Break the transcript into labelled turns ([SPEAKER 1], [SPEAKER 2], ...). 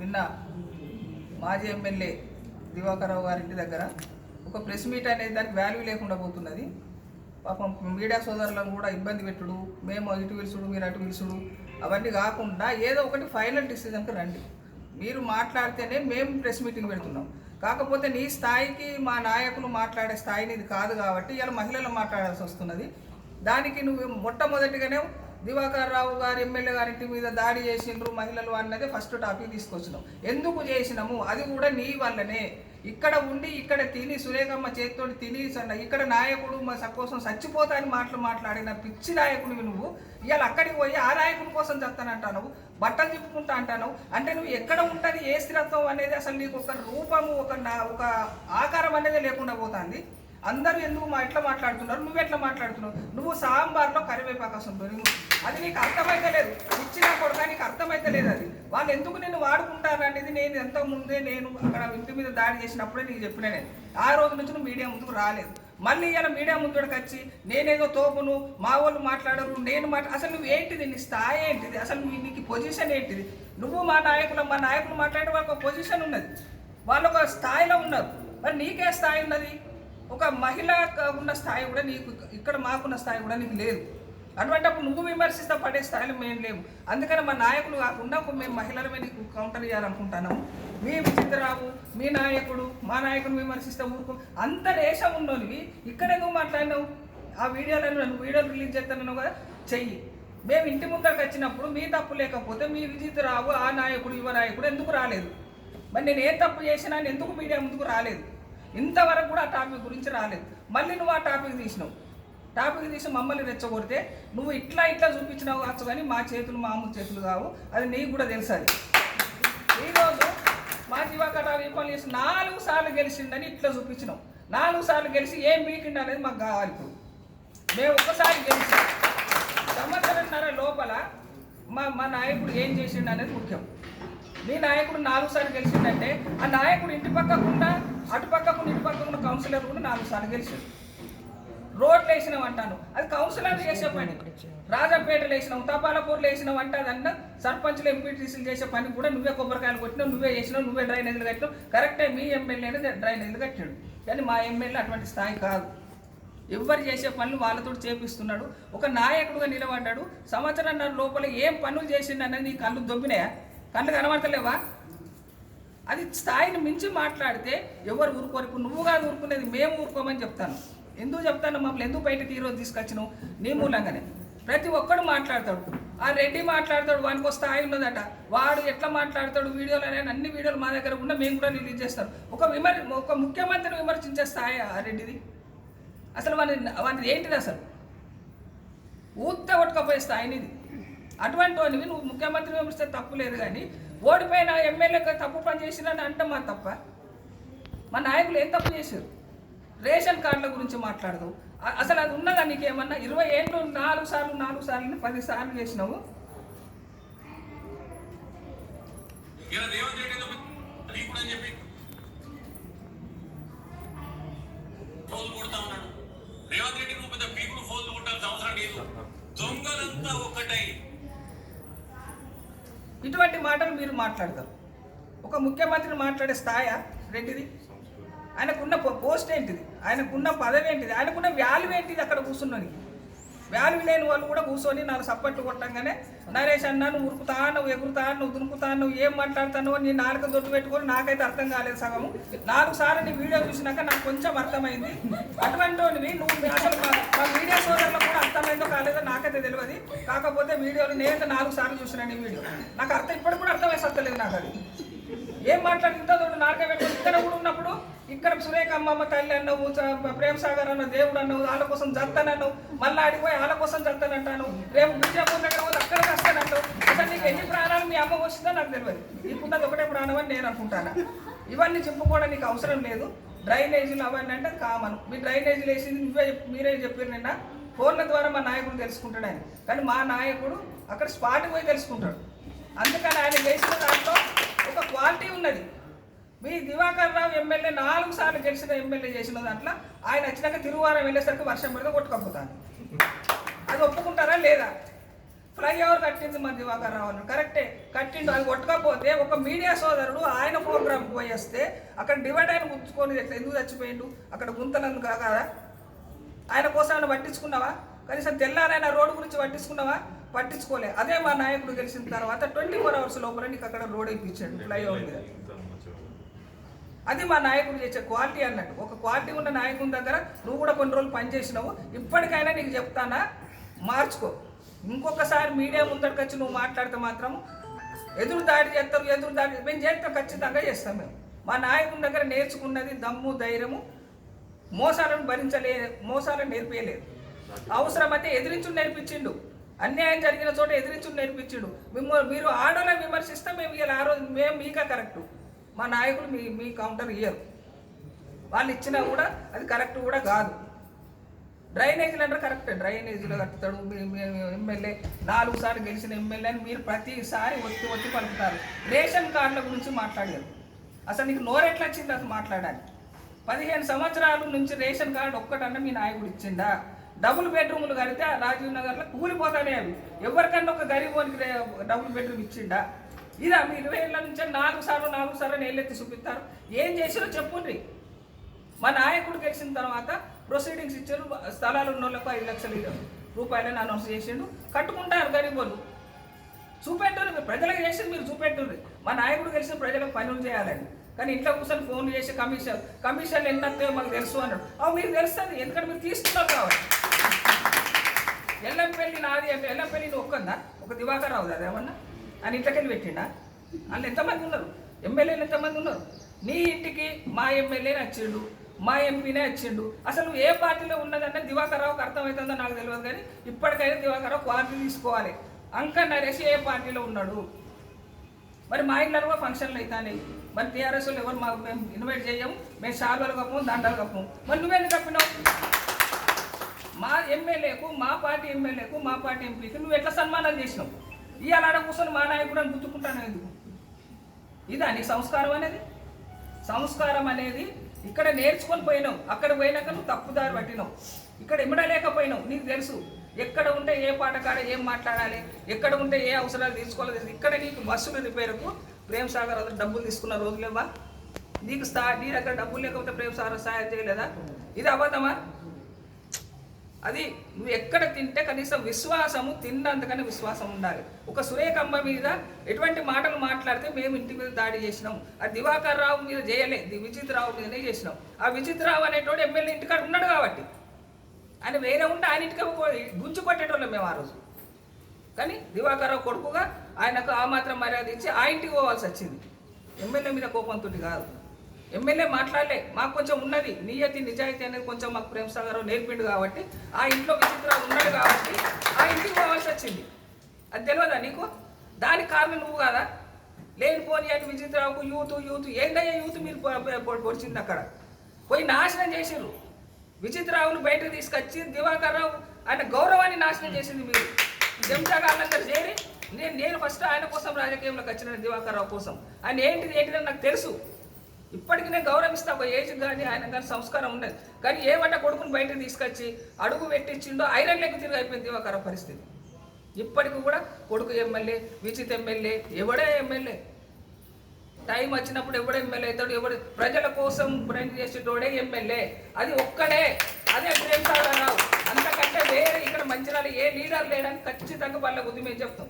[SPEAKER 1] నిన్న మాజీ ఎమ్మెల్యే దివాకరావు గారి ఇంటి దగ్గర ఒక ప్రెస్ మీట్ అనేది దానికి వాల్యూ లేకుండా పోతున్నది. పాపం మీడియా సోదరులను కూడా ఇబ్బంది పెట్టుడు మేము ఇటు పిలుచుడు మీరు అటు పిలుచుడు అవన్నీ కాకుండా ఏదో ఒకటి ఫైనల్ డిసిజన్కి రండి. మీరు మాట్లాడితేనే మేము ప్రెస్ మీటింగ్ పెడుతున్నాం. కాకపోతే నీ స్థాయికి మా నాయకులు మాట్లాడే స్థాయిని ఇది కాదు కాబట్టి ఇలా మహిళలు మాట్లాడాల్సి వస్తున్నది. దానికి నువ్వు మొట్టమొదటిగానే దివాకర్ రావు గారు ఎమ్మెల్యే గారి ఇంటి మీద దాడి చేసిండ్రు మహిళలు అన్నదే ఫస్ట్ టాపిక్ తీసుకొచ్చినాం. ఎందుకు చేసినాము? అది కూడా నీ వల్లనే. ఇక్కడ ఉండి ఇక్కడ తిని సురేఖమ్మ చేతితో తిని సన్న- ఇక్కడ నాయకుడు మా కోసం చచ్చిపోతాని మాటలు మాట్లాడిన పిచ్చి నాయకుడివి నువ్వు. ఇవాళ అక్కడికి పోయి ఆ నాయకుని కోసం చెప్తానంటావు బట్టలు తిప్పుకుంటా అంటాను అంటే నువ్వు ఎక్కడ ఉంటుంది? ఏ స్థిరత్వం అనేది అసలు నీకు ఒక రూపము ఒక నా- ఒక ఆకారం అనేది లేకుండా పోతుంది. అందరూ ఎందుకు మా ఎట్లా మాట్లాడుతున్నారు? నువ్వు ఎట్లా మాట్లాడుతున్నావు? నువ్వు సాంబార్లో కరివేపాకు ఉంటుంది అది నీకు అర్థమైతే లేదు. ఇచ్చిన కొడుక నీకు అర్థమైతే లేదు అది. వాళ్ళు ఎందుకు నేను వాడుకుంటారు అనేది నేను ఎంత ముందే నేను అక్కడ ఇంటి మీద దాడి చేసినప్పుడే నీకు చెప్పిన నేను. ఆ రోజు నుంచి నువ్వు మీడియా ముందుకు రాలేదు. మళ్ళీ ఇలా మీడియా ముందుకు వచ్చి నేనేదో తోపును మా వాళ్ళు మాట్లాడరు నేను మాట అసలు నువ్వు ఏంటిది? నీ స్థాయి ఏంటిది? అసలు నువ్వు నీకు పొజిషన్ ఏంటిది? నువ్వు మా నాయకులు మా నాయకులు మాట్లాడే వాళ్ళకి ఒక పొజిషన్ ఉన్నది. వాళ్ళు ఒక స్థాయిలో ఉన్నారు. మరి నీకే స్థాయి ఉన్నది? ఒక మహిళ ఉన్న స్థాయి కూడా నీకు ఇక్కడ మాకున్న స్థాయి కూడా నీకు లేదు. అటువంటిప్పుడు నువ్వు విమర్శిస్తా పడే స్థాయిలో మేము లేవు అందుకని మా నాయకులు కాకుండా మేము మహిళలమే నీకు కౌంటర్ చేయాలనుకుంటున్నాము. మీ విచిత్రరావు మీ నాయకుడు మా నాయకుడు విమర్శిస్తే ఊరుకు. అంత దేశం ఉన్నోనివి ఇక్కడ ఎందుకు మాట్లాడినావు? ఆ వీడియోలను నువ్వు వీడియోలు రిలీజ్ చేస్తాను కదా? చెయ్యి. మేము ఇంటి ముందరకు వచ్చినప్పుడు మీ తప్పు లేకపోతే మీ విజిత్రావు ఆ నాయకుడు యువ నాయకుడు ఎందుకు రాలేదు? మరి నేను ఏ తప్పు చేసినా అని ఎందుకు మీడియా ముందుకు రాలేదు? ఇంతవరకు కూడా ఆ టాపిక్ గురించి రాలేదు. మళ్ళీ నువ్వు ఆ టాపిక్ తీసినావు. టాపిక్ తీసి మమ్మల్ని రెచ్చగొడితే నువ్వు ఇట్లా ఇట్లా చూపించినావు కావచ్చు కానీ మా చేతులు మామూలు చేతులు కావు. అది నీకు కూడా తెలుసు అది. ఈరోజు మా దివాకర్ రావు ఈ పనులు చేసి నాలుగు సార్లు గెలిచిండని ఇట్లా చూపించినాం నాలుగు సార్లు గెలిచి ఏం బీకిండి అనేది మాకు కావాలి ఇప్పుడు. మేము ఒక్కసారి గెలిచి సంవత్సరంన్నర లోపల మా మా నాయకుడు ఏం చేసిండు అనేది ముఖ్యం. మీ నాయకుడు నాలుగు సార్లు గెలిచిందంటే ఆ నాయకుడు ఇంటి పక్కకుండా అటు పక్కకుండా ఇటు పక్కకుండా కౌన్సిలర్ కూడా నాలుగు సార్లు గెలిచింది రోడ్లు వేసినాం అంటాను. అది కౌన్సిలర్ చేసే పని. రాజంపేటలు వేసినాం తపాలపూర్లు వేసినాం అంటే అదన్నా సర్పంచ్లు ఎంపీటీసీలు చేసే పని కూడా నువ్వే కొబ్బరికాయలు కొట్టినావు నువ్వే చేసినావు నువ్వే డ్రైనేజీలు కట్టినావు. కరెక్టే మీ ఎమ్మెల్యేనే డ్రైనేజీలు కట్టాడు. కానీ మా ఎమ్మెల్యే అటువంటి స్థాయి కాదు. ఎవరు చేసే పనులు వాళ్ళతో చేపిస్తున్నాడు. ఒక నాయకుడుగా నిలబడ్డాడు. సంవత్సరం లోపల ఏం పనులు చేసిండు అనేది నీ కళ్ళు దొబ్బినాయా? కళ్ళు కనబడతలేవా? అది స్థాయిని మించి మాట్లాడితే ఎవరు ఊరుకోరు. ఇప్పుడు నువ్వు కాదు ఊరుకునేది మేము ఊరుకోమని చెప్తాను. ఎందుకు చెప్తాను? మమ్మల్ని ఎందుకు బయటకు ఈరోజు తీసుకొచ్చినావు? నీ మూలంగానే. ప్రతి ఒక్కడు మాట్లాడతాడు. ఆ రెడ్డి మాట్లాడతాడు వానికి స్థాయి ఉన్నదట. వాడు ఎట్లా మాట్లాడతాడు? వీడియోలు అనే అన్ని వీడియోలు మా దగ్గర ఉన్న మేము కూడా రిలీజ్ చేస్తాం. ఒక విమర్ ఒక ముఖ్యమంత్రిని విమర్శించే స్థాయి ఆ రెడ్డిది. అసలు వాని వాని ఏంటిది అసలు? ఊత్త కొట్టుకపోయే స్థాయినిది అటువంటి వానివి నువ్వు ముఖ్యమంత్రి విమర్శిస్తే తప్పు లేదు కానీ ఓడిపోయిన ఎమ్మెల్యే తప్పు పని చేసిరని అంటే మా తప్ప. మా నాయకులు ఏం తప్పు చేశారు? రేషన్ కార్డుల గురించి మాట్లాడదు. అసలు అది ఉన్నదా నీకేమన్నా? ఇరవై ఏళ్ళు నాలుగు సార్లు నాలుగు సార్లు పది సార్లు చేసినావు
[SPEAKER 2] రేవంత్ రెడ్డి నువ్వు పెద్ద ఫోన్లు కొట్టాల్సిన అవసరం లేదు. దొంగలంతా ఒక్కటై
[SPEAKER 1] ఇటువంటి మాటలు మీరు మాట్లాడతారు ఒక ముఖ్యమంత్రిని మాట్లాడే స్థాయి రెండిది ఆయనకున్న పో- పోస్ట్ ఏంటిది? ఆయనకున్న పదవి ఏంటిది? ఆయనకున్న వాల్యూ ఏంటిది అక్కడ కూర్చున్నానికి? వాల్యూ లేని వాళ్ళు కూడా కూర్చొని నాకు సప్పట్లు కొట్టంగానే నరేష్ అన్నా నువ్వు ఎగురుతాను నువ్వు ఎగురుతా ఏం మాట్లాడుతానో నీ నాలుక దొడ్డు పెట్టుకొని నాకైతే అర్థం కాలేదు సగము నాలుగు సార్లు నీ వీడియో చూసినాక నాకు కొంచెం అర్థమైంది. అటువంటి నువ్వు అసలు మా- మా వీడియో సోదరులకు కూడా అర్థమైందో కాలేదో నాకైతే తెలియదు. కాకపోతే వీడియోలు నేను నాలుగు సార్లు చూసిన నీ వీడియో. నాకు అర్థం ఇప్పుడు కూడా అర్థమై సత్తలేదు నాకు అది. ఏం మాట్లాడిందో తోడు నాకే పెట్టుకుని ఇక్కడ కూడా ఉన్నప్పుడు ఇక్కడ సురేఖ అమ్మమ్మ తల్లి అన్నావు చ- ప్రేమ్ సాగర్ అన్న దేవుడు అన్నావు వాళ్ళ కోసం జత్తానన్నావు మళ్ళీ ఆడిపోయి వాళ్ళ కోసం జత్తానంటాను రేపు విజయపూర్ దగ్గర పోతే అక్కడ వస్తానంటావు అసలు నీకు ఎన్ని ప్రాణాలు మీ అమ్మ వస్తుందో నాకు తెలియదు. నీకున్నది ఒకటే ప్రాణం అని నేను అనుకుంటాను? ఇవన్నీ చెప్పుకోవడం నీకు అవసరం లేదు. డ్రైనేజీలు అవన్నీ అంటే కామన్. మీ డ్రైనేజీలు వేసింది నువ్వే మీరే చెప్పారు నిన్న. ఫోన్ల ద్వారా మా నాయకుడు తెలుసుకుంటాడు ఆయన. కానీ మా నాయకుడు అక్కడ స్పాట్ పోయి తెలుసుకుంటాడు. అందుకని ఆయన వేసిన దాంట్లో యొక్క క్వాలిటీ ఉన్నది. మీ దివాకర్ రావు ఎమ్మెల్యే నాలుగు సార్లు గెలిచిన ఎమ్మెల్యే చేసిన దాంట్లో ఆయన వచ్చినాక తిరువారం వెళ్ళేసరికి వర్షం పడితే కొట్టుకపోతాను అది ఒప్పుకుంటారా లేదా? ఫ్లైఓవర్ కట్టింది మన దివాకర్ రావు అన్నాడు కరెక్టే. కట్టిండు అది కొట్టకపోతే ఒక మీడియా సోదరుడు ఆయన ప్రోగ్రామ్ పోయి వస్తే అక్కడ డివైడ్ అయిన గుంచుకొని ఎందుకు చచ్చిపోయిండు? అక్కడ గుంతలందు కాదా ఆయన కోసం ఏమైనా పట్టించుకున్నావా? కనీసం తెల్లారైనా రోడ్డు గురించి పట్టించుకున్నావా? పట్టించుకోలే. అదే మా నాయకుడు గెలిచిన తర్వాత ట్వంటీ ఫోర్ అవర్స్ లోపల నీకు అక్కడ రోడ్ ఇప్పించాడు ఫ్లైఓవర్ మీద. అది మా నాయకుడు చేసే క్వాలిటీ అన్నట్టు. ఒక క్వాలిటీ ఉన్న నాయకుని దగ్గర నువ్వు కూడా కొన్ని రోజులు పనిచేసినావు ఇప్పటికైనా నీకు చెప్తానా? మార్చుకో. ఇంకొకసారి మీడియా ముందరికి వచ్చి నువ్వు మాట్లాడితే మాత్రం ఎదురు దాడి చేస్తారు ఎదురు దాడి మేము చేస్తాం ఖచ్చితంగా చేస్తాం మేము. మా నాయకుని దగ్గర నేర్చుకున్నది దమ్ము ధైర్యము. మోసాలను భరించలే మోసాలను నేర్పించలేదు అవసరమైతే ఎదిరించు నేర్పించిండు. అన్యాయం జరిగిన చోట ఎదిరించు నేర్పించాడు. మిమ్మల్ని మీరు ఆడోళ్ళని విమర్శిస్తే మేము ఇలా ఆ రోజు మేము మీకే కరెక్టు. మా నాయకులు మీ మీ కౌంటర్ ఇయ్యరు. వాళ్ళు ఇచ్చినా కూడా అది కరెక్ట్ కూడా కాదు. డ్రైనేజీలు అంటే కరెక్ట్. డ్రైనేజీలో కట్టుతాడు. మీ ఎమ్మెల్యే నాలుగు సార్లు గెలిచిన ఎమ్మెల్యే అని మీరు ప్రతిసారి ఒత్తి ఒత్తి పలుకుతారు. రేషన్ కార్డుల గురించి మాట్లాడారు అసలు నీకు నోరెట్లా వచ్చింది అసలు మాట్లాడాలి పదిహేను సంవత్సరాల నుంచి రేషన్ కార్డు ఒక్కటన్నా మీ నాయకుడు ఇచ్చిండా? డబుల్ బెడ్రూములు కడితే ఆ రాజీవ్ నగర్లో కూలిపోతానే అవి ఎవరికన్నా ఒక గరీబోనికి రే- డబుల్ బెడ్రూమ్ ఇచ్చిండా? ఇదా మీ ఇరవై ఏళ్ళ నుంచి నాలుగు సార్లు నాలుగు సార్లు నీళ్ళెత్తి చూపిస్తారు. ఏం చేసిరో చెప్పుండ్రి. మా నాయకుడు గెలిచిన తర్వాత ప్రొసీడింగ్స్ ఇచ్చారు స్థలాలు ఉన్న వాళ్ళకు ఐదు లక్షల రూపాయలని అనౌన్స్ చేసిండు. కట్టుకుంటారు గరీబ్ వాళ్ళు. చూపెట్టారు మీరు ప్రజలకు చేసింది మీరు చూపెట్టారు మా నాయకుడు గెలిచిన ప్రజలకు పనులు చేయాలని. కానీ ఇంట్లో కూర్చొని ఫోన్ చేసి కమిషన్ కమిషన్ ఎన్ని మాకు తెలుసు అన్నాడు. అవి మీకు తెలుస్తుంది ఎందుకంటే మీరు తీసుకున్నారు కాబట్టి. ఎల్లంపల్లి నాది అంటే ఎల్లంపల్లి ఒక్కందా? ఒక దివాకర్ రావు అది ఏమన్నా? అని ఇంట్లోకెళ్ళి పెట్టిండా? వాళ్ళు ఎంతమంది ఉన్నారు? ఎమ్మెల్యేలు ఎంతమంది ఉన్నారు? నీ ఇంటికి మా ఎమ్మెల్యేనే వచ్చిండు మా ఎంపీనే వచ్చిండు అసలు నువ్వు ఏ పార్టీలో ఉన్నదంటే దివాకర్ రావుకి అర్థమవుతుందో నాకు తెలియదు కానీ ఇప్పటికైనా దివాకర్ రావు క్వాలిటీ తీసుకోవాలి. అంక నరేష్ ఏ పార్టీలో ఉన్నాడు? మరి మా ఇంట్లో కూడా ఫంక్షన్లు అవుతాయి మరి టీఆర్ఎస్ వాళ్ళు ఎవరు మాకు మేము ఇన్వైట్ చేయము? మేము షాల్వాలు కప్పము దండలు కప్పము. మరి నువ్వెందుకు కప్పినావు? మా ఎమ్మెల్యేకు మా పార్టీ ఎమ్మెల్యేకు మా పార్టీ ఎంపీకి నువ్వు ఎట్లా సన్మానం చేసినావు? ఇవాళ ఆడ కూర్చొని మా నాయకుడు అని గుర్తుకుంటాను ఎందుకు? ఇదా నీ సంస్కారం అనేది. సంస్కారం అనేది ఇక్కడ నేర్చుకొని పోయినావు. అక్కడ పోయినాక నువ్వు తప్పుదారి పట్టినావు. ఇక్కడ ఇమ్మడలేకపోయినావు. నీకు తెలుసు ఎక్కడ ఉంటే ఏ పాట కాడ ఏం మాట్లాడాలి ఎక్కడ ఉంటే ఏ అవసరాలు తీసుకోవాలి తెలుసు. ఇక్కడ నీకు బస్సులు రిపేరుకు ప్రేమ్ సాగర్ డబ్బులు తీసుకున్న రోజులేవా నీకు స్థా నీ దగ్గర డబ్బులు లేకపోతే ప్రేమ్ సాగర్ సహాయం చేయలేదా? ఇది అబద్ధమా? అది నువ్వు ఎక్కడ తింటే కనీసం విశ్వాసము తిన్నంతకనే విశ్వాసం ఉండాలి. ఒక సురేఖమ్మ మీద ఎటువంటి మాటలు మాట్లాడితే మేము ఇంటి మీద దాడి చేసినాం ఆ దివాకర్ రావు మీద చేయలే విచిత్రరావు మీదనే చేసినాం ఆ విచిత్రరావు అనేటోడు ఎమ్మెల్యే ఇంటికాడ ఉన్నాడు కాబట్టి. ఆయన వేరే ఉంటే ఆయన ఇంటికి గుంజు కొట్టేటోళ్ళం మేము ఆ రోజు. కానీ దివాకర్ రావు కొడుకుగా ఆయనకు ఆ మాత్రం మర్యాద ఇచ్చి ఆ ఇంటికి పోవాల్సి వచ్చింది. ఎమ్మెల్యే మీద కోపంతో కాదు. ఎమ్మెల్యే మాట్లాడలే. మాకు కొంచెం ఉన్నది. నియతి నిజాయితీ అనేది కొంచెం మాకు ప్రేమ్ సాగర్ నేర్పిండు కాబట్టి ఆ ఇంట్లో విచిత్ర ఉన్నాడు కాబట్టి ఆ ఇంటికి పోవాల్సి వచ్చింది. అది తెలియదా నీకు? దానికి కారణం నువ్వు కదా? లేనిపోని అని విచిత్రకు యూత్ యూత్ ఏంటయ్యా యూత్ మీరు పొడిచింది అక్కడ? పోయి నాశనం చేసిర్రు విచిత్రావును బయటకు తీసుకొచ్చి దివాకర్ రావు ఆయన గౌరవాన్ని నాశనం చేసింది మీరు. చెంచాగాళ్ళందరూ చేరి నేను నేను ఫస్ట్ ఆయన కోసం రాజకీయంలోకి వచ్చిన దివాకర్ రావు కోసం. ఆయన ఏంటిది ఏంటిదని నాకు తెలుసు. ఇప్పటికి నేను గౌరవిస్తా ఒక ఏజ్ కానీ ఆయన కానీ సంస్కారం ఉండదు. కానీ ఏమంటే కొడుకుని బయటకు తీసుకొచ్చి అడుగు పెట్టించిండో ఐరన్ లెక్క తిరిగి అయిపోయింది దివాకర్ పరిస్థితి. ఇప్పటికి కూడా కొడుకు ఎమ్మెల్యే విచిత్ ఎమ్మెల్యే ఎవడే ఎమ్మెల్యే? టైం వచ్చినప్పుడు ఎవడు ఎమ్మెల్యే అవుతాడు? ఎవడు ప్రజల కోసం పని చేసేటోడే ఎమ్మెల్యే? అది ఒక్కడే. అదే ప్రేమ్ అంతకంటే వేరే ఇక్కడ మంచిరాలు ఏ లీడర్ లేడని ఖచ్చితంగా వాళ్ళ ఉద్యమం చెప్తాం.